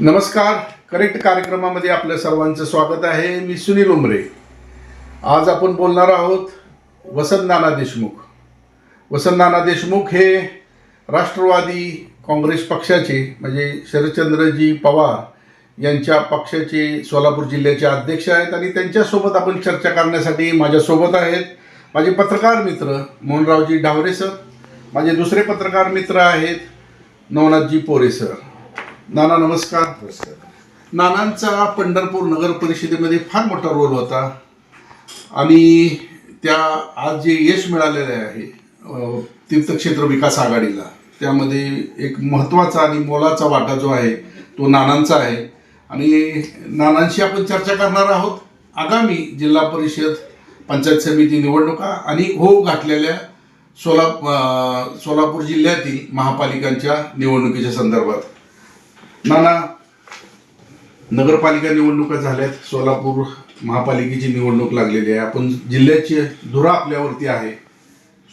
नमस्कार. करेक्ट कार्यक्रमामध्ये आपल्या सर्वांचं स्वागत आहे. मी सुनील उमरे. आज आपण बोलणार आहोत वसंत नाना देशमुख. वसंत नाना देशमुख हे राष्ट्रवादी काँग्रेस पक्षाचे म्हणजे शरदचंद्रजी पवार यांच्या पक्षाचे सोलापूर जिल्ह्याचे अध्यक्ष आहेत आणि त्यांच्यासोबत आपण चर्चा करण्यासाठी माझ्यासोबत आहेत माझे पत्रकार मित्र मोहनरावजी डावरे सर माझे दुसरे पत्रकार मित्र आहेत नवनाथजी पोरे सर. नाना नमस्कार. नानांचा पंढरपूर नगर परिषदेमध्ये फार मोठा रोल होता. आणि त्या आज जे यश मिळालेलं आहे तीर्थक्षेत्र विकास आघाडीला त्यामध्ये एक महत्त्वाचा आणि मोलाचा वाटा जो आहे तो नानांचा आहे. आणि नानांशी आपण चर्चा करणार आहोत. आगामी जिल्हा परिषद पंचायत समिती निवडणुका आणि हो घातलेल्या सोला सोलापूर जिल्ह्यातील महापालिकांच्या निवडणुकीच्या संदर्भात. नाना नगरपालिका निवडणुका झाल्यात. सोलापूर महापालिकेची निवडणूक लागलेली आहे. आपण जिल्ह्याची धुरा आपल्यावरती आहे.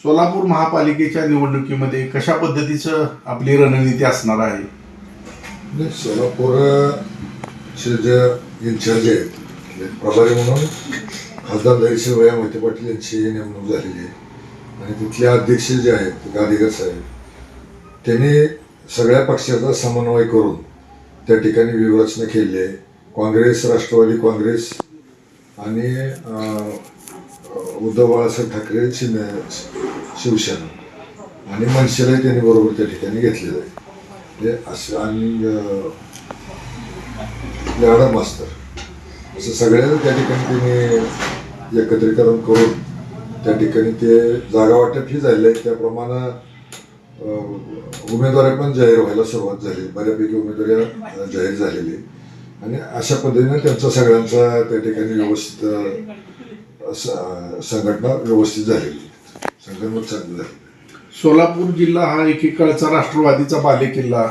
सोलापूर महापालिकेच्या निवडणुकीमध्ये कशा पद्धतीचं आपली रणनीती असणार आहे? सोलापूर जे इन्चार्ज आहेत. म्हणजे प्रभारी म्हणून खासदार दहीशील वया मोहिते पाटील यांची नेमणूक झालेली आहे. आणि तिथले अध्यक्ष जे आहेत गादिगर साहेब त्यांनी सगळ्या पक्षाचा समन्वय करून त्या ठिकाणी व्यूहरचना केली आहे. काँग्रेस राष्ट्रवादी काँग्रेस आणि उद्धव बाळासाहेब ठाकरे शिमे शिवसेना. आणि मनसेला त्यांनी बरोबर त्या ठिकाणी घेतलेलं आहे. ते असं आणि अं, लाडा मास्तर. असं सगळ्यांना त्या ठिकाणी त्यांनी एकत्रीकरण करून त्या ठिकाणी ते जागा वाटप ही झाली आहे. त्याप्रमाणे उमेदवारी पण जाहीर व्हायला सुरुवात झाली. बऱ्यापैकी उमेदवारी जाहीर झालेली. आणि अशा पद्धतीने त्यांचा सगळ्यांचा त्या ठिकाणी व्यवस्थित संघटना व्यवस्थित झालेली. संघटना चांगली झाली. सोलापूर जिल्हा हा एकेकाळचा राष्ट्रवादीचा बालेकिल्ला.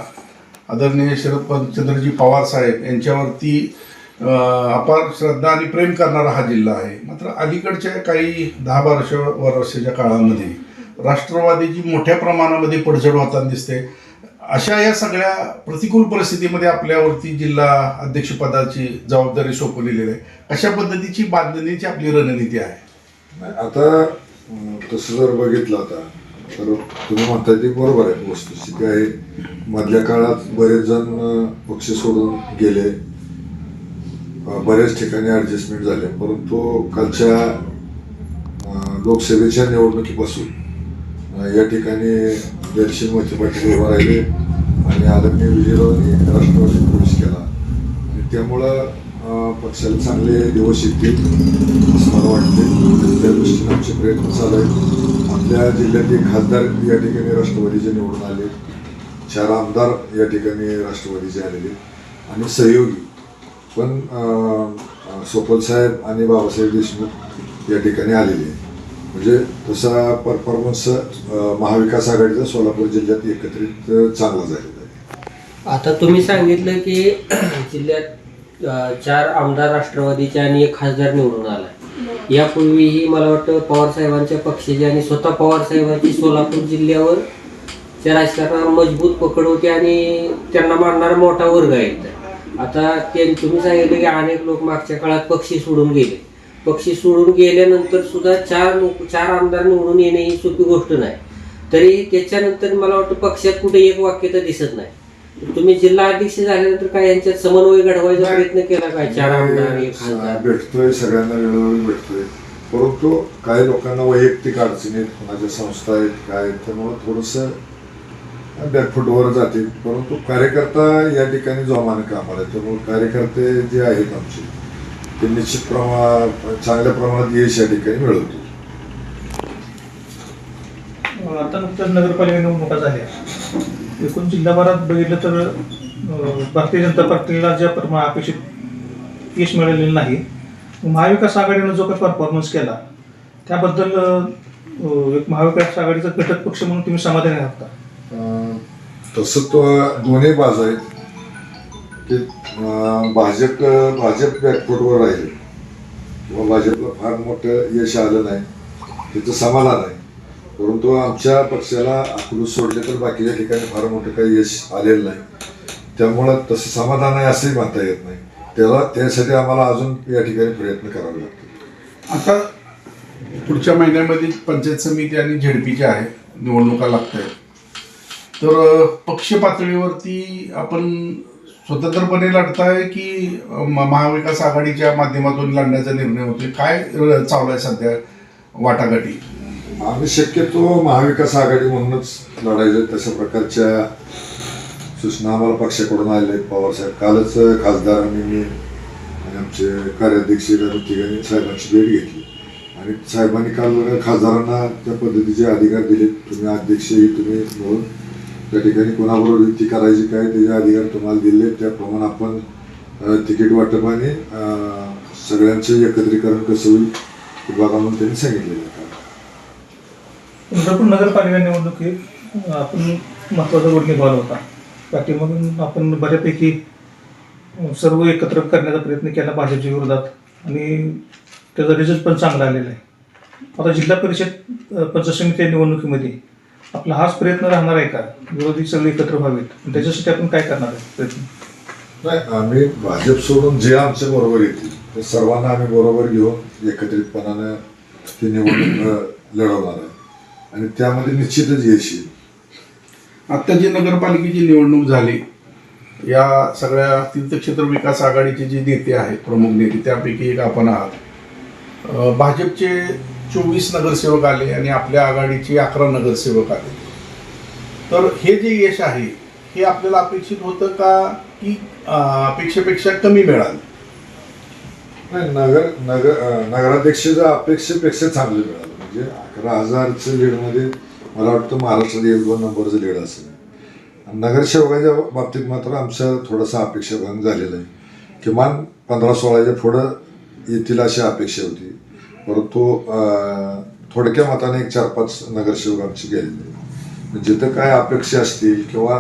आदरणीय शरदचंद्रजी पवार साहेब यांच्यावरती अपार श्रद्धा आणि प्रेम करणारा हा जिल्हा आहे. मात्र अलीकडच्या काही दहा बारा वर्षाच्या काळामध्ये राष्ट्रवादीची मोठ्या प्रमाणामध्ये पडझड होताना दिसते. अशा या सगळ्या प्रतिकूल परिस्थितीमध्ये आपल्यावरती जिल्हा अध्यक्षपदाची जबाबदारी सोपवलेली आहे. अशा पद्धतीची बांधणीची आपली रणनीती आहे. आता तसं जर बघितलं आता तर तुम्ही म्हणताय ती बरोबर आहे वस्तुस्थिती आहे. मधल्या काळात बरेच जण पक्ष सोडून गेले. बऱ्याच ठिकाणी ॲडजस्टमेंट झाले परंतु कालच्या लोकसभेच्या निवडणुकीपासून या ठिकाणी दर्शन मोहिते उभं राहिले आणि आदरणीय विजयरावांनी राष्ट्रवादी प्रवेश केला. आणि त्यामुळं पक्षाला चांगले दिवस येतील असं मला वाटते त्या दृष्टीने आमचे प्रयत्न चालू आहेत. आपल्या जिल्ह्यातील खासदार या ठिकाणी राष्ट्रवादीचे निवडून आले चार आमदार या ठिकाणी राष्ट्रवादीचे आलेले आणि सहयोगी. पण अं, सोपल साहेब आणि बाबासाहेब देशमुख या ठिकाणी आलेले आहेत. म्हणजे तसा परफॉर्मन्स महाविकास आघाडीचा सोलापूर जिल्ह्यात एकत्रित चांगला झालेला आहे. आता तुम्ही सांगितलं की जिल्ह्यात चार आमदार राष्ट्रवादीचे आणि एक खासदार निवडून आला यापूर्वीही मला वाटतं पवार साहेबांच्या पक्षाची आणि स्वतः पवार साहेबांची सोलापूर जिल्ह्यावर त्या राजकारणावर मजबूत पकड होती आणि त्यांना मानणारा मोठा वर्ग आहे. आता ते तुम्ही सांगितलं की अनेक लोक मागच्या काळात पक्षी सोडून गेले. पक्षी सोडून गेल्यानंतर सुद्धा चार लोक चार आमदार निवडून येणे ही सोपी गोष्ट नाही. तरी त्याच्यानंतर मला वाटतं पक्षात कुठे एक वाक्य तर दिसत नाही. तुम्ही जिल्हा अध्यक्ष झाल्यानंतर काय यांच्यात समन्वय घडवायचा प्रयत्न केला काय? चार आमदार एक खासदार? भेटतोय सगळ्यांना वेळोवेळी भेटतोय. परंतु काही लोकांना वैयक्तिक अडचणी आहेत कोणाच्या संस्था आहेत काय त्यामुळं थोडंसं बॅकफुटवर जाते परंतु कार्यकर्ता या ठिकाणी जोमाने कामाला त्यामुळे कार्यकर्ते जे आहेत आमचे ते निश्चित प्रमाण चांगल्या प्रमाणात यश या ठिकाणी मिळवतील. आता नुकत्याच नगरपालिका निवडणुका झाल्या. एकूण जिल्हाभरात बघितलं तर भारतीय जनता पार्टीला ज्या प्रमा अपेक्षित यश मिळालेलं नाही महाविकास आघाडीनं जो काही परफॉर्मन्स केला त्याबद्दल एक महाविकास आघाडीचा घटक पक्ष म्हणून तुम्ही समाधानी आहात का? अं, तसं तो दोन्ही बाजू आहेत. की भाजप भाजप बॅकफुटवर राहिले. किंवा भाजपला फार मोठं यश आलं नाही. त्याचं समाधान आहे. परंतु आमच्या पक्षाला अकलूज सोडले तर बाकीच्या ठिकाणी फार मोठं काही यश आलेलं नाही. त्यामुळं तसं समाधान आहे असंही म्हणता येत नाही. त्याला त्यासाठी आम्हाला अजून या ठिकाणी प्रयत्न करावे लागतील. आता पुढच्या महिन्यामध्ये पंचायत समिती आणि झेडपीच्या आहे निवडणुका लागत आहेत तर पक्ष पातळीवरती आपण स्वतंत्रपणे लढताय की म- महाविकास आघाडीच्या माध्यमातून लढण्याचा निर्णय होतोय? काय चालू आहे सध्या वाटाघाटी? आम्ही शक्यतो महाविकास आघाडी म्हणूनच लढायचं. तशा प्रकारच्या सूचना आम्हाला पक्षाकडून आलेल्या आहेत. पवारसाहेब कालच खासदारांनी मी आणि आमचे कार्याध्यक्ष रवी तिघांनी साहेबांची भेट घेतली. आणि साहेबांनी काल खासदारांना त्या पद्धतीचे अधिकार दिले तुम्ही अध्यक्षही तुम्ही म्हणून त्या ठिकाणी कोणाबरोबर युती करायची काय त्याचे अधिकार तुम्हाला दिले त्याप्रमाणे आपण तिकीट वाटप आणि सगळ्यांचे एकत्रीकरण कसं होईल हे बघा म्हणून त्यांनी सांगितलेलं आहे. पण नगरपालिका निवडणुकीत आपण महत्त्वाचा रोल निभावला होता. पाठीमधून आपण बऱ्यापैकी सर्व एकत्र करण्याचा प्रयत्न केला भाजपच्या विरोधात. आणि त्याचा रिझल्ट पण चांगला आलेला आहे. आता जिल्हा परिषद पंचसमिती निवडणुकीमध्ये. आपला हाच प्रयत्न राहणार आहे का? विरोधी सगळे एकत्र व्हावेत. त्याच्यासाठी आपण काय करणार आहे? प्रयत्न. नाही आम्ही भाजप सोडून जे आमच्या बरोबर येतील ते सर्वांना आम्ही बरोबर घेऊन एकत्रितपणानं ती निवडणूक लढवणार आहे. आणि त्यामध्ये निश्चितच यश येईल. आता जी नगरपालिकेची निवडणूक झाली या सगळ्या तीर्थक्षेत्र विकास आघाडीचे जे नेते आहेत प्रमुख नेते त्यापैकी एक आपण आहात. भाजपचे चोवीस नगरसेवक आले आणि आपल्या आघाडीचे अकरा नगरसेवक आले. तर हे जे यश आहे हे आपल्याला अपेक्षित होतं का की अपेक्षेपेक्षा कमी मिळालं? नाही नगर नगर नगराध्यक्ष अपेक्षेपेक्षा चांगलं मिळालं. म्हणजे अकरा हजारचं लीडमध्ये मला वाटतं महाराष्ट्रात एक दोन नंबरचं लीड असेल. नगरसेवकाच्या बाबतीत मात्र आमचा थोडासा अपेक्षाभंग झालेला आहे. किमान पंधरा सोळाच्या पुढं येतील अशी अपेक्षा होती. परंतु थोडक्या मताने एक चार पाच नगरसेवक आमची गेले जिथं काय अपेक्षा असतील किंवा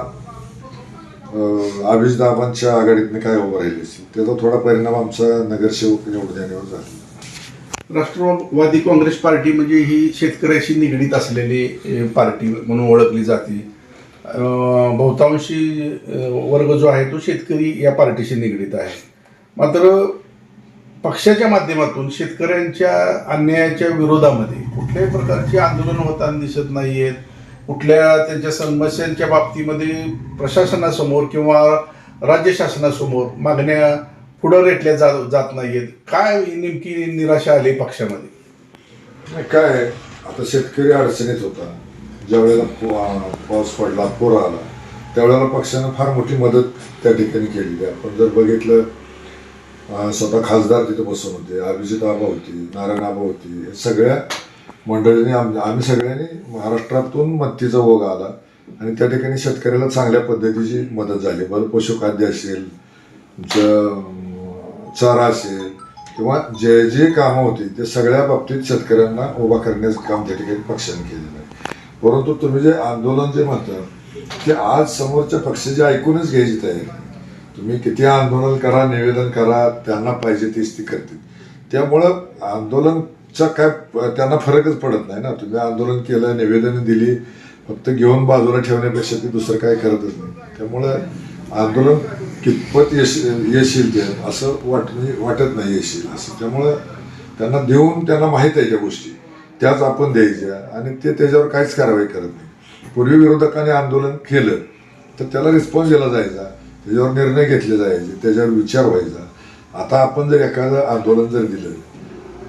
अभिजदाबांच्या आघाडीतनं काय उभं राहिले असतील त्याचा थोडा परिणाम आमचा नगरसेवक निवडून झाला. राष्ट्रवादी काँग्रेस पार्टी म्हणजे ही शेतकऱ्याशी निगडीत असलेली पार्टी म्हणून ओळखली जाते. बहुतांशी वर्ग जो आहे तो शेतकरी या पार्टीशी निगडीत आहे. मात्र पक्षाच्या माध्यमातून शेतकऱ्यांच्या अन्यायाच्या विरोधामध्ये कुठल्याही प्रकारचे आंदोलन होताना दिसत नाही आहेत कुठल्या त्यांच्या समस्यांच्या बाबतीमध्ये प्रशासनासमोर किंवा राज्य शासनासमोर मागण्या पुढं रेटल्या जा जात नाही आहेत काय नेमकी निराशा आली पक्षामध्ये? काय? आहे, आता शेतकरी अडचणीत होता. ज्या वेळेला पाऊस पडला पूर आला त्यावेळेला पक्षानं फार मोठी मदत त्या ठिकाणी केलेली आहे. आपण जर बघितलं स्वतः खासदार तिथे बसून होते अभिजित आबा होती नारायण आबा होती हे सगळ्या मंडळींनी आम आम्ही सगळ्यांनी महाराष्ट्रातून मत्तीचा ओघ आला आणि त्या ठिकाणी शेतकऱ्याला चांगल्या पद्धतीची मदत झाली. बरं पशुखाद्य असेल तुमचं चारा असेल किंवा जे जे कामं होती ते सगळ्या बाबतीत शेतकऱ्यांना उभा करण्याचं काम त्या ठिकाणी पक्षाने केलेलं आहे. परंतु तुम्ही जे आंदोलन जे म्हणता ते आज समोरच्या पक्षाचे ऐकूनच घ्यायची तयारी. तुम्ही किती आंदोलन करा निवेदन करा त्यांना पाहिजे तेच ती करतील. त्यामुळं आंदोलनचा काय त्यांना फरकच पडत नाही ना. तुम्ही आंदोलन केलं निवेदन दिली फक्त घेऊन बाजूला ठेवण्यापेक्षा ते दुसरं काय करतच नाही. त्यामुळं आंदोलन कितपत यश यश येईल ते असं वाट वाटत नाही यश येईल असं. त्यामुळं त्यांना देऊन त्यांना माहीत आहे त्या गोष्टी. त्याच आपण द्यायच्या आणि ते त्याच्यावर काहीच कारवाई करत नाही. पूर्वी विरोधकांनी आंदोलन केलं तर त्याला रिस्पॉन्स दिला जायचा. त्याच्यावर निर्णय घेतले जायचे त्याच्यावर विचार व्हायचा. आता आपण जर एखादं आंदोलन जर दिलं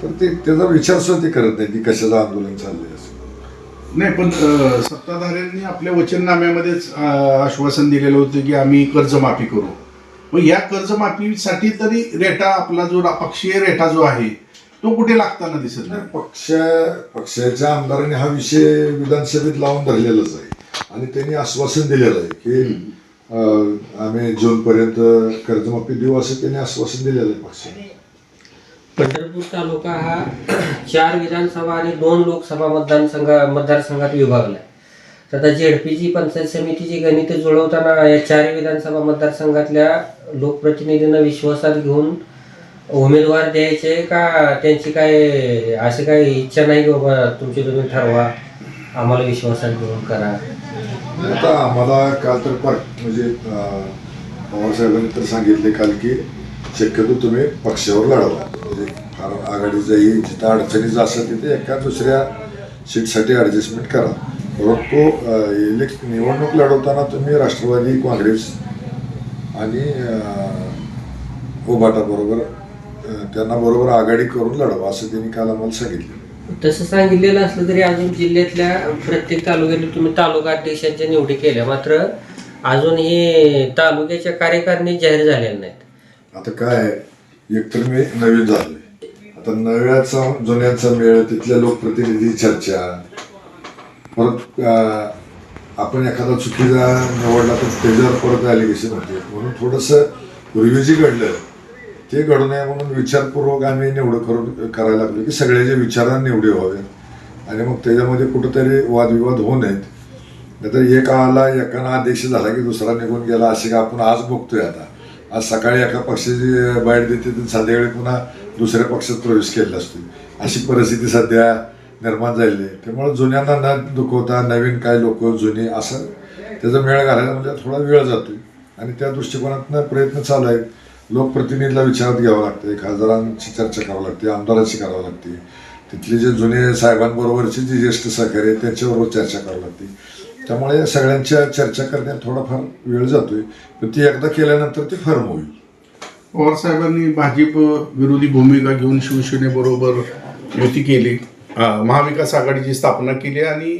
तर ते त्याचा विचार सुद्धा ते करत नाही की कशाचं आंदोलन चाललंय असं. नाही पण अ, सत्ताधाऱ्यांनी आपल्या वचननाम्यामध्येच अ, आश्वासन दिलेलं होतं की आम्ही कर्जमाफी करू. मग या कर्जमाफीसाठी तरी रेटा आपला जो रा- पक्षीय रेटा जो आहे तो कुठे लागताना दिसत नाही? पक्ष पक्षाच्या आमदारांनी हा विषय विधानसभेत लावून धरलेलाच आहे. आणि त्यांनी आश्वासन दिलेलं आहे की आम्ही जूनपर्यंत कर्जमाफी देऊ असं त्यांनी आश्वासन दिलेलं आहे पक्षाने पंढरपूर तालुका हा चार विधानसभा आणि दोन लोकसभा मतदारसंघ मतदारसंघात विभागला तर आता जेडपीची पंचायत समितीची गणित जुळवताना या चारही विधानसभा मतदारसंघातल्या लोकप्रतिनिधींना विश्वासात घेऊन उमेदवार द्यायचे का त्यांची काय अशी काही इच्छा नाही की बाबा तुमची तुम्ही ठरवा? आम्हाला विश्वासात घेऊन करा. आता आम्हाला काल तर पर म्हणजे अं, तर सांगितले काल की शक्यतो तुम्ही पक्षावर लढवा म्हणजे फार आघाडीचं येईल जिथं अडचणीचं असेल तिथे एका दुसऱ्या सीटसाठी ॲडजस्टमेंट करा. परंतु इलेक्ट निवडणूक लढवताना तुम्ही राष्ट्रवादी काँग्रेस आणि उभाटाबरोबर त्यांना बरोबर आघाडी करून लढवा असं त्यांनी काल आम्हाला सांगितलं. तसं सांगितलेलं असलं तरी अजून जिल्ह्यातल्या प्रत्येक तालुक्यातल्या तुम्ही तालुका अध्यक्षांच्या निवडी केल्या. मात्र अजून हे तालुक्याच्या कार्यकारिणी जाहीर झालेल्या नाहीत. आता काय? एक एकतर मी नवीन झालोय. आता नव्याचा जुन्याचा मेळ तिथल्या लोकप्रतिनिधी चर्चा. परत आपण एखादा चुकीचा निवडला तर त्याच्यावर परत ॲलिगेशन होते. म्हणून थोडंसं पूर्वी जे घडलं ते घडू नये म्हणून विचारपूर्वक आम्ही निवड करून करायला लागलो की सगळ्याच्या विचारांनी निवडी व्हावे. आणि मग त्याच्यामध्ये कुठंतरी वादविवाद होऊ नयेत. नाहीतर एक आला एकानं अध्यक्ष झाला की दुसरा निघून गेला असे का आपण आज बघतोय आता. आज सकाळी एका पक्षाची बाहेर देते तर संध्याकाळी पुन्हा दुसऱ्या पक्षात प्रवेश केलेला असतो. अशी परिस्थिती सध्या निर्माण झालेली आहे. त्यामुळे जुन्यांना न दुखवता नवीन काय लोक जुनी असं त्याचा मेळ घालायला म्हणजे थोडा वेळ जातोय. आणि त्या दृष्टिकोनातनं प्रयत्न चालू आहेत. लोकप्रतिनिधीला विचारात घ्यावं लागते खासदारांची चर्चा करावी लागते आमदारांशी करावी लागते. तिथले जे जुने साहेबांबरोबरचे जे ज्येष्ठ सहकारी आहेत त्यांच्याबरोबर चर्चा करावी लागते. त्यामुळे सगळ्यांच्या चर्चा करण्यात थोडाफार वेळ जातोय पण ती एकदा केल्यानंतर ती फर्म होईल पवार साहेबांनी भाजप विरोधी भूमिका घेऊन शिवसेनेबरोबर युती केली. महाविकास आघाडीची स्थापना केली आणि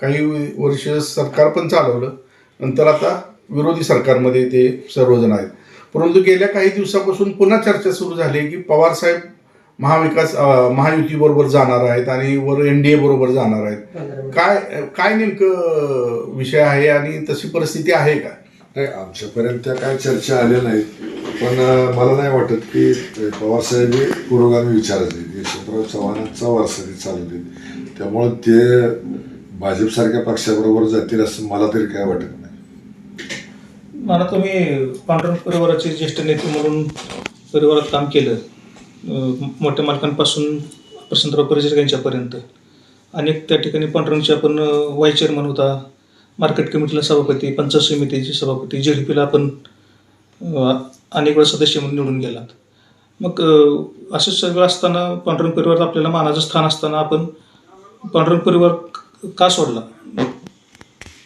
काही वर्ष सरकार पण चालवलं. नंतर आता विरोधी सरकारमध्ये ते सर्वजण आहेत. परंतु गेल्या काही दिवसापासून पुन्हा चर्चा सुरू झाली आहे की पवार साहेब महाविकास अं, महायुतीबरोबर जाणार आहेत आणि वर एन डी ए बरोबर जाणार आहेत. काय काय नेमकं विषय आहे आणि तशी परिस्थिती आहे का? नाही आमच्यापर्यंत त्या काय चर्चा आल्या नाहीत. पण मला नाही वाटत की पवारसाहेब हे पुरोगामी विचाराचे आहेत. यशवंतराव चव्हाणांचा वारसा ते चालू देत त्यामुळं ते भाजपसारख्या पक्षाबरोबर जातील असं मला तरी काय वाटत नाही. मला तुम्ही पांडुरंग परिवाराचे ज्येष्ठ नेते म्हणून परिवारात काम केलं. मोठ्या मालकांपासून प्रशांतराव परिचर यांच्यापर्यंत. अनेक त्या ठिकाणी पांडुरंगचे आपण वाईस चेअरमन होता मार्केट कमिटीला सभापती पंचायत समितीचे सभापती जे डी पीला आपण अनेक वेळा सदस्य म्हणून निवडून गेलात. मग असं सगळं असताना पांडुरंग परिवारात आपल्याला मानाचं स्थान असताना आपण पांडुरंग परिवार का सोडला?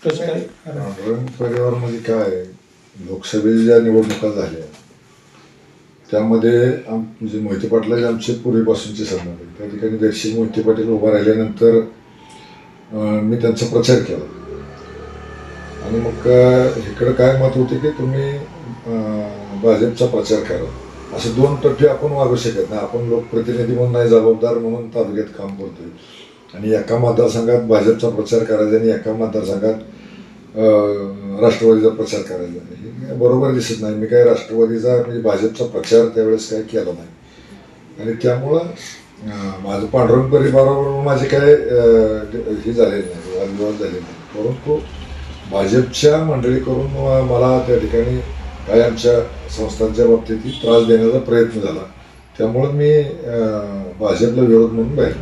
कसं म्हणजे काय पांडुरंग परिवारमध्ये काय? आहे, लोकसभेच्या ज्या निवडणुका झाल्या. त्यामध्ये आम म्हणजे मोहिते पाटलाचे आमचे पूर्वीपासूनचे संबंध आहेत. त्या ठिकाणी दर्शी मोहिते पाटील उभा राहिल्यानंतर मी त्यांचा प्रचार केला. आणि मग इकडं काय मत होते की तुम्ही भाजपचा प्रचार करा. असं दोन टप्पे आपण वागू शकत नाही. आपण लोकप्रतिनिधी म्हणून नाही जबाबदार म्हणून तालुक्यात काम करतोय. आणि एका मतदारसंघात भाजपचा प्रचार करायचा आणि एका मतदारसंघात राष्ट्रवादीचा प्रचार करायचा हे बरोबर दिसत नाही. मी काय राष्ट्रवादीचा म्हणजे भाजपचा प्रचार त्यावेळेस काय केला नाही. आणि त्यामुळं माझं पांडुरंग परिवाराबरोबर माझे काय हे झालेले नाही वादविवाद झाले नाही. परंतु भाजपच्या मंडळी करून मला त्या ठिकाणी काही आमच्या संस्थांच्या बाबतीत त्रास देण्याचा प्रयत्न झाला. त्यामुळं मी भाजपला विरोध म्हणून बाहेर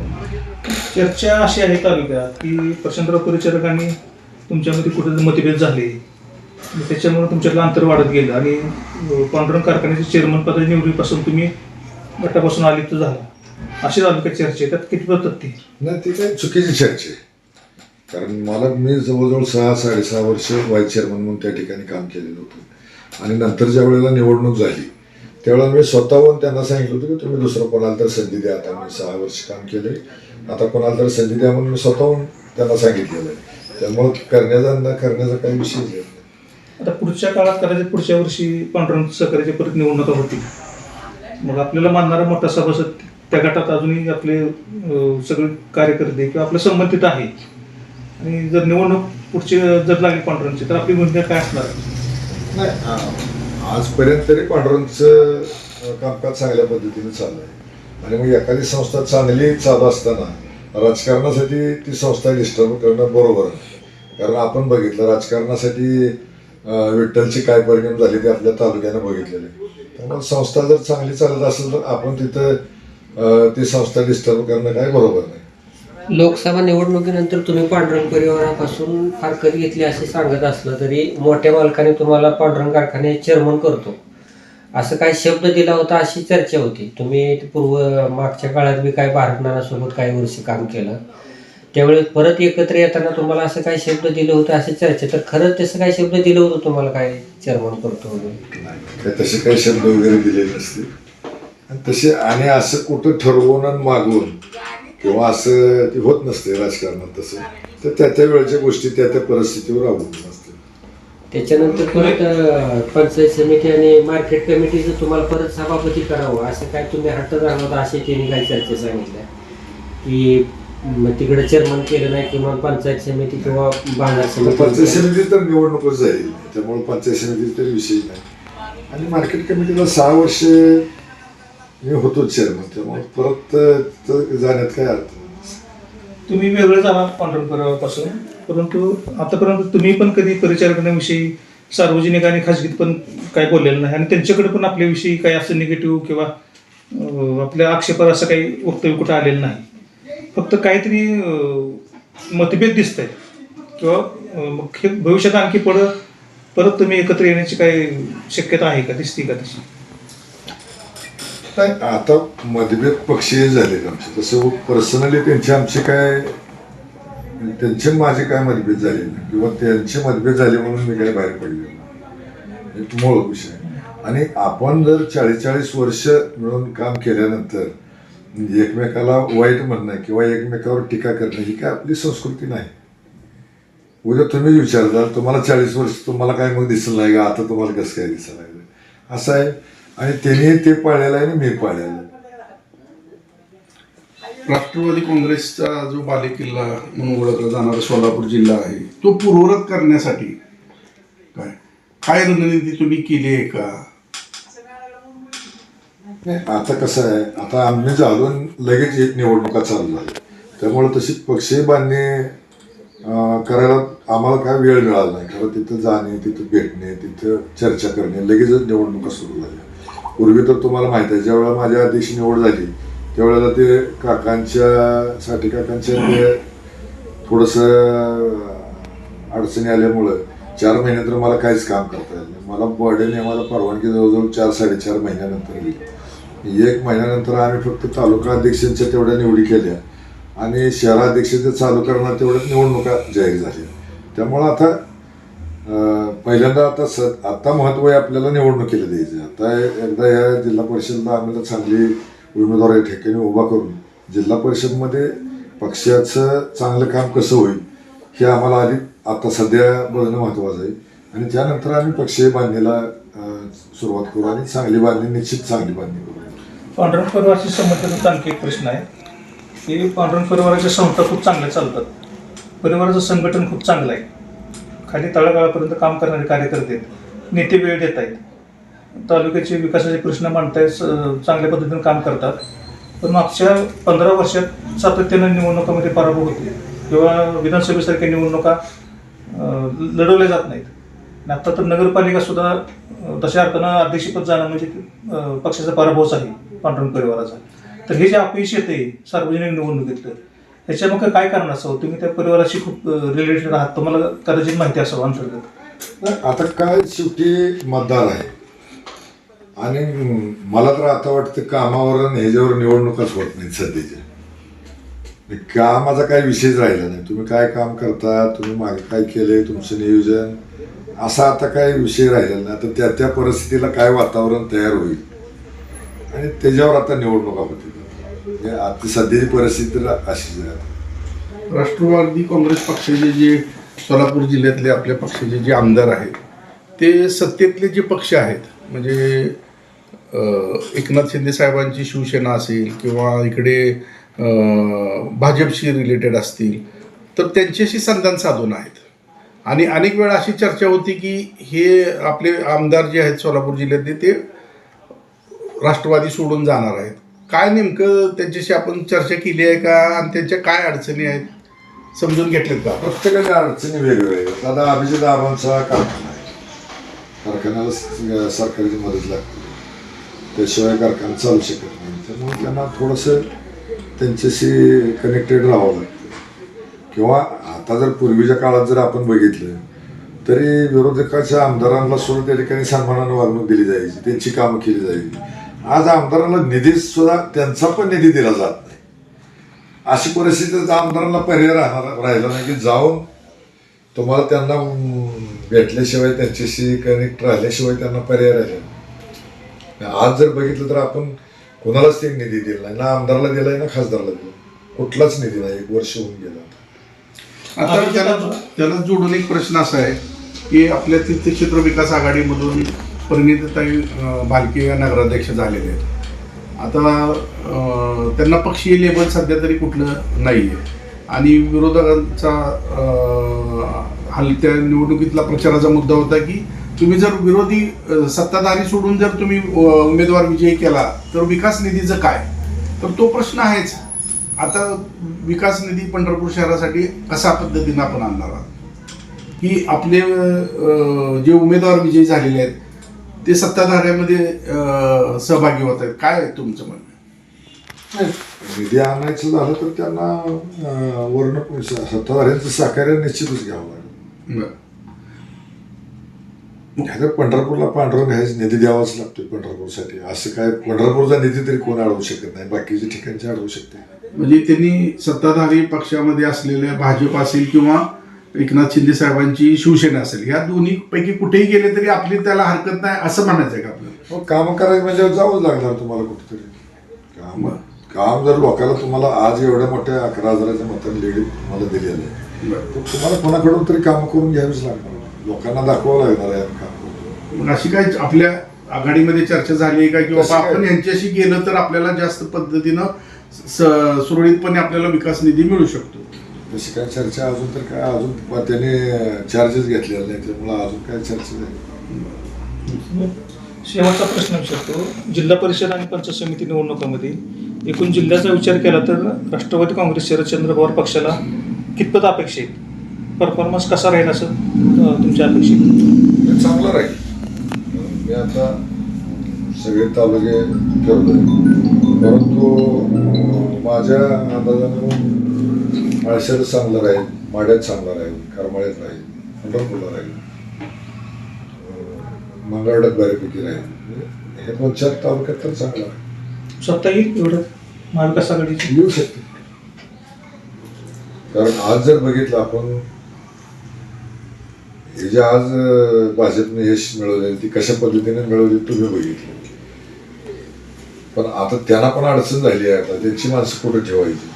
चर्चा अशी आहे तालुक्यात की प्रचंड परिचारकांनी तुमच्यामध्ये कुठे मतभेद झाले. त्याच्यामुळे तुमच्यातलं अंतर वाढत गेलं आणि पांडुरंग कारखान्याचे चेअरमन पदाच्या निवडीपासून तुम्ही गटापासून आलिप्त झाला. अशी तालुक्यात चर्चा आहे त्यात किती पद्धती नाही ती काही चुकीची चर्चा आहे. कारण मला मी जवळजवळ सहा साडेसहा वर्ष व्हाईस चेअरमन म्हणून त्या ठिकाणी काम केलेलं होतं. आणि नंतर ज्या वेळेला निवडणूक झाली त्यावेळेला मी स्वतःहून त्यांना सांगितलं होतं की तुम्ही दुसरं कोणाला तर संधी द्या. आता मी सहा वर्ष काम केले आता कोणाला तर संधी द्या म्हणून मी स्वतःहून त्यांना सांगितलेलं आहे. त्यामुळं करण्याचा न करण्याचा काही विषय नाही. आता पुढच्या काळात कदाचित पुढच्या वर्षी पांडुरंग सहकार्याची परत निवडणुका होतील. मग आपल्याला मानणारा मोठा सभासद त्या गटात अजूनही आपले अं, सगळे कार्यकर्ते किंवा आपल्या संबंधित आहे. आणि जर निवडणूक पुढची जर लागली पांडुरंगची तर आपली भूमिका काय असणार? नाही आ- आजपर्यंत तरी पांडुरंगचं अ, कामकाज चांगल्या पद्धतीने चाललं आहे आणि मग एखादी संस्था चांगली चालू असताना राजकारणासाठी ती संस्था डिस्टर्ब करणं बरोबर कारण आपण बघितलं राजकारणासाठी विठ्ठलचे काय परिणाम झाले ते आपल्या तालुक्यानं बघितलेले. त्यामुळे संस्था जर चांगली चालत असेल तर आपण तिथं ती संस्था डिस्टर्ब करणं काय बरोबर नाही. लोकसभा निवडणुकीनंतर तुम्ही पांडुरंग परिवारापासून फारकत घेतली असे सांगत असलं तरी मोठ्या मालकाने तुम्हाला पांडुरंग कारखाने चेअरमन करतो. असं काही शब्द दिला होता अशी चर्चा होती. तुम्ही पूर्व मागच्या काळात बी काय भारतनारासोबत काही वर्षी काम केलं. त्यावेळेस परत एकत्र येताना तुम्हाला असं काही शब्द दिलं होतं अशी चर्चा? तर खरंच तसं काही शब्द दिलं होतं तुम्हाला काय चेअरमन करतो वगैरे तसे काही शब्द वगैरे दिले नसते. आणि तसे आणि असं कुठं ठरवून आणि मागून किंवा असं ते होत नसते राजकारणात तसं. तर त्या त्या वेळच्या गोष्टी त्या त्या परिस्थितीवर अवलंबून असते त्याच्यानंतर परत पंचायत समिती आणि मार्केट कमिटीचं तुम्हाला परत सभापती करावं असं काय तुम्ही हट्ट होता असे त्यांनी काही चर्चा सांगितल्या. की तिकडे चेअरमन केलं नाही किंवा पंचायत समिती किंवा बाजार तर पंचायत समिती समिती तर निवडणूकच जाईल त्यामुळे पंचायत समिती तरी विषय नाही. आणि मार्केट कमिटीला सहा वर्ष मी होतो चेअरमन त्यामुळे परत जाण्यात काय अर्थ? तुम्ही वेगळे झाला पांढरण परिवारापासून परंतु आतापर्यंत तुम्ही पण कधी परिचारकांविषयी सार्वजनिक आणि खाजगीत पण काय बोललेलं नाही. आणि त्यांच्याकडे पण आपल्याविषयी काही असं निगेटिव्ह किंवा आपल्या आक्षेपार असं काही वक्तव्य कुठं आलेलं नाही. फक्त काहीतरी मतभेद दिसत आहेत किंवा हे भविष्यात आणखी पडत परत तुम्ही एकत्र येण्याची काही शक्यता आहे का? दिसते का तशी? नाही आता मतभेद पक्षीय झालेत आमचे. तसं पर्सनली त्यांचे आमचे काय त्यांचे माझे काय मतभेद झाले नाही. किंवा त्यांचे मतभेद झाले म्हणून मी काय बाहेर पडले मूळ विषय. आणि आपण जर चाळीस चाळीस वर्ष मिळून काम केल्यानंतर म्हणजे एकमेकाला वाईट म्हणणं किंवा एकमेकावर टीका करणं ही काय आपली संस्कृती नाही. उद्या तुम्ही विचारता तुम्हाला चाळीस वर्ष तुम्हाला काय मग दिसलं नाही का? आता तुम्हाला कसं काय दिसायला लागलं असं आहे. आणि त्यांनी ते पाळलेलं आहे आणि मी पाळलेलं राष्ट्रवादी काँग्रेसचा जो बालेकिल्ला म्हणून ओळखला जाणारा सोलापूर जिल्हा आहे तो पूर्वरत करण्यासाठी काय? काय रणनीती तुम्ही केली आहे का? नाही आता कसं आहे आता आम्ही झालो आणि लगेच एक निवडणुका चालू झाल्या. त्यामुळे तशी पक्षीय बांधणी करायला आम्हाला काय वेळ मिळाला नाही. खरं तिथं जाणे तिथं भेटणे तिथं चर्चा करणे लगेचच निवडणुका सुरू झाल्या. पूर्वी तर तुम्हाला माहिती आहे ज्यावेळेला माझ्या अध्यक्ष निवड झाली त्यावेळेला ते काकांच्या साठी काकांच्या ते थोडंसं अडचणी आल्यामुळं चार महिन्यानंतर तर मला काहीच काम करता येईल नाही. मला बॉडीने मला परवानगी जवळजवळ चार साडेचार महिन्यानंतर दिली. एक महिन्यानंतर आम्ही फक्त तालुका अध्यक्षांच्या तेवढ्या निवडी केल्या आणि शहराध्यक्षांच्या चालू करणार तेवढ्याच निवडणुका जाहीर झाल्या. त्यामुळं आता पहिल्यांदा आता स आता महत्त्व आहे आपल्याला निवडणुकीला द्यायचं आता एकदा या जिल्हा परिषदला आम्हाला चांगली उमेदवार या ठिकाणी उभा करून जिल्हा परिषदमध्ये पक्षाचं चांगलं काम कसं होईल हे आम्हाला आधी आता सध्या बघणं महत्त्वाचं आहे. आणि त्यानंतर आम्ही पक्षीय बांधणीला सुरुवात करू आणि चांगली बांधणी निश्चित चांगली बांधणी करू. पांढरण परिवाराशी संबंधित आणखी एक प्रश्न आहे. की पांढरण परिवाराच्या संस्था खूप चांगल्या चालतात. परिवाराचं संघटन खूप चांगलं आहे. खाली तळागाळापर्यंत काम करणारे कार्यकर्ते आहेत. नेते वेळ देत आहेत. तालुक्याचे विकासाचे प्रश्न मांडतायत चांगल्या पद्धतीने काम करतात. पण मागच्या पंधरा वर्षात सातत्यानं निवडणुकामध्ये म्हणजे पराभव होते. किंवा विधानसभेसारख्या निवडणुका लढवल्या जात नाहीत. आणि आता तर नगरपालिका सुद्धा तशा अर्थानं अध्यक्षपद जाणं म्हणजे पक्षाचा पराभवच आहे पांडुरंग परिवाराचा. तर हे जे अपयश येते सार्वजनिक निवडणुकीतलं ह्याच्यामुळे काय कारण असावं? तुम्ही त्या परिवाराशी खूप रिलेटेड आहात. तुम्हाला कदाचित माहिती असावं अंतर्गत आता काय शेवटी मतदार आहे. आणि मला तर आता वाटतं कामावर आणि ह्याच्यावर निवडणुकाच होत नाहीत सध्याच्या. कामाचा काही विषयच राहिला नाही. तुम्ही काय काम करता तुम्ही मागे काय केले तुमचं नियोजन असा आता काही विषय राहिलेला नाही. आता त्या त्या परिस्थितीला काय वातावरण तयार होईल? आणि त्याच्यावर आता निवडणुका होतील म्हणजे आता सध्याची परिस्थिती तर अशीच आहे. राष्ट्रवादी काँग्रेस पक्षाचे जे सोलापूर जिल्ह्यातले आपल्या पक्षाचे जे आमदार आहेत ते सत्तेतले जे पक्ष आहेत म्हणजे एकनाथ शिंदे साहेबांची शिवसेना असेल किंवा इकडे भाजपशी रिलेटेड असतील तर त्यांच्याशी संधान साधून आहेत. आणि अनेक वेळा अशी चर्चा होती की हे आपले आमदार जे आहेत सोलापूर जिल्ह्यातले ते राष्ट्रवादी सोडून जाणार आहेत. काय नेमकं त्यांच्याशी आपण चर्चा केली आहे का? आणि त्यांच्या काय अडचणी आहेत? समजून घेतलेत का? प्रत्येकाच्या अडचणी वेगवेगळ्या आहेत. आता अभिजित आबांचा कारखाना आहे. कारखान्याला सरकारची मदत लागते. त्याशिवाय कारखाना चालू शकत नाही. त्यामुळे त्यांना थोडंसं त्यांच्याशी कनेक्टेड राहावं लागतं. किंवा आता जर पूर्वीच्या काळात जर आपण बघितलं तरी विरोधकाच्या आमदारांना सुद्धा त्या ठिकाणी सन्मानानं वागणूक दिली जायची. त्यांची कामं केली जायची. आज आमदारांना निधी सुद्धा त्यांचा पण निधी दिला जात नाही. अशी परिस्थिती आमदारांना पर्याय राहणार राहिला नाही की जाऊन तुम्हाला त्यांना भेटल्याशिवाय त्यांच्याशी कनेक्ट राहिल्याशिवाय त्यांना पर्याय राहिला आज जर बघितलं तर आपण कोणालाच ते निधी दिला नाही. ना आमदाराला दिलाय ना खासदाराला दिला कुठलाच निधी नाही एक वर्ष होऊन गेला आता. त्याला त्याला जोडून एक प्रश्न असा आहे की आपल्या तीर्थक्षेत्र विकास आघाडीमधून परिणितताई अं, भालके या नगराध्यक्ष झालेले आहेत. आता त्यांना पक्षीय लेबल सध्या तरी कुठलं नाही आहे आणि विरोधकांचा हलत्या निवडणुकीतला प्रचाराचा मुद्दा होता की तुम्ही जर विरोधी सत्ताधारी सोडून जर तुम्ही उमेदवार विजयी केला तर विकास निधीचं काय? तर तो प्रश्न आहेच. आता विकास निधी पंढरपूर शहरासाठी कशा पद्धतीनं आपण आणणार आहोत? की आपले जे उमेदवार विजयी झालेले आहेत ते सत्ताधाऱ्यामध्ये सहभागी होत आहेत. काय आहे तुमचं म्हणणं? निधी आणायचं झालं तर त्यांना वर्ण सत्ताधाऱ्यांचं सहकार्य निश्चितच घ्यावं लागेल. पंढरपूरला पांढरं घ्यायचं निधी द्यावाच लागतोय पंढरपूरसाठी. असं काय पंढरपूरचा निधी तरी कोण अडवू शकत नाही? बाकीच्या ठिकाणचे अडवू शकते. म्हणजे त्यांनी सत्ताधारी पक्षामध्ये असलेल्या भाजप असेल किंवा एकनाथ शिंदे साहेबांची शिवसेना असेल. या दोन्ही पैकी कुठेही गेले तरी आपली त्याला हरकत नाही असं म्हणायचं आहे का आपल्याला मग काम करायचं म्हणजे जावंच लागणार तुम्हाला कुठेतरी. काम काम जर लोकांना तुम्हाला आज एवढ्या मोठ्या अकरा हजाराच्या मतांनी लीड तुम्हाला दिलेलं आहे. तर तुम्हाला कोणाकडून तरी काम करून घ्यावीच लागणार. लोकांना दाखवावं लागणार आहे काम मग अशी काय आपल्या आघाडीमध्ये चर्चा झाली आहे का? की तशी बाबा काय? आपण यांच्याशी गेलं तर आपल्याला जास्त पद्धतीनं सुरळीतपणे आपल्याला विकास निधी मिळू शकतो. तशी काय चर्चा अजून तर काय अजून त्याने चार्जेस घेतलेले नाही त्यामुळे अजून काय चर्चा नाही. शेवटचा प्रश्न विचारतो जिल्हा परिषद आणि पंचायत समिती निवडणुकामध्ये एकूण जिल्ह्याचा विचार केला तर राष्ट्रवादी काँग्रेस शरदचंद्र पवार पक्षाला कितपत अपेक्षित परफॉर्मन्स कसा राहील असं तुमच्या अपेक्षित? चांगलं राहील. मी आता सगळे तालुके फिरलोय परंतु माझ्या अंदाजाने माळशेर चांगलं राहील माड्यात चांगलं राहील करमाळ्यात राहील पंढरपूरला राहील मंगळवाड्यात बऱ्यापैकी राहील. म्हणजे हे दोन चार तालुक्यात तर चांगलं राहील स्वतः येईल एवढं महाविकास आघाडीची? येऊ शकते. कारण आज जर बघितलं आपण हे जे आज भाजपने यश मिळवले ती कशा पद्धतीने मिळवली तुम्ही बघितलं. पण आता त्यांना पण अडचण झाली आहे आता त्यांची माणसं कुठं ठेवायची?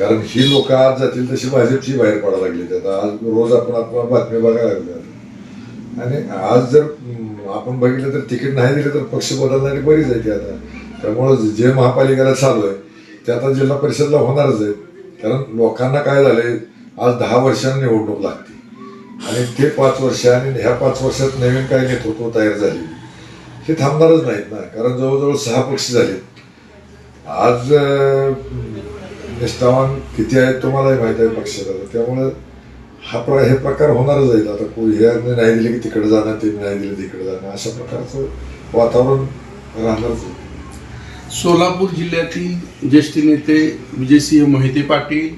कारण ही लोक आज जातील तशी भाजपची बाहेर पडायला लागली आता आज रोज आपण आपल्या बातमी बघायला लागल्या आणि आज जर आपण बघितलं तर तिकीट नाही दिलं तर पक्ष बदलणारी बरीच आहे ती आता. त्यामुळं जे महापालिकेला चालू आहे ते आता जिल्हा परिषदला होणारच आहे कारण लोकांना काय झालंय आज दहा वर्षांनी निवडणूक लागते. आणि ते पाच वर्ष आणि ह्या पाच वर्षात नवीन काय नेतृत्व तयार झाली हे थांबणारच नाहीत ना. कारण जवळजवळ सहा पक्ष झालेत. आज निष्ठावान किती आहेत तुम्हालाही माहीत आहे पक्षाला त्यामुळं हा प्र हे प्रकार होणारच आहे आता कोणी हे नाही दिले की तिकडे जाणार ते नाही दिले तिकडे जाणार अशा प्रकारचं वातावरण राहणारच आहे. सोलापूर जिल्ह्यातील ज्येष्ठ नेते विजयसिंह मोहिते पाटील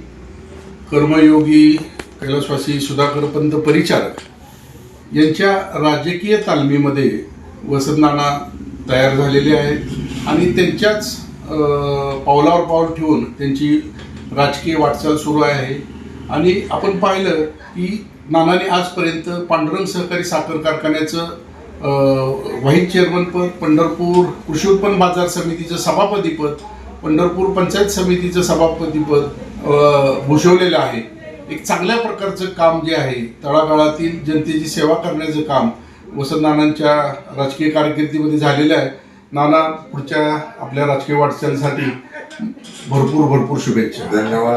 कर्मयोगी कैलासवासी सुधाकर पंत परिचारक यांच्या राजकीय तालमीमध्ये वसंतनाणा तयार झालेले आहेत आणि त्यांच्याच पावलावर पाऊल ठेवून त्यांची राजकीय वाटचाल सुरू आहे. आणि आपण पाहिलं की नानाने आजपर्यंत पांडुरंग सहकारी साखर कारखान्याचं व्हाईस चेअरमनपद पंढरपूर कृषी उत्पन्न बाजार समितीचं सभापतीपद पंढरपूर पंचायत समितीचं सभापतीपद भूषवलेलं आहे. एक चांगल्या प्रकारचं काम जे आहे तळागाळातील जनतेची सेवा करण्याचं काम वसंत नानांच्या राजकीय कारकिर्दीमध्ये झालेलं आहे. नाना पुढच्या आपल्या राजकीय वाटचालीसाठी भरपूर भरपूर शुभेच्छा. धन्यवाद.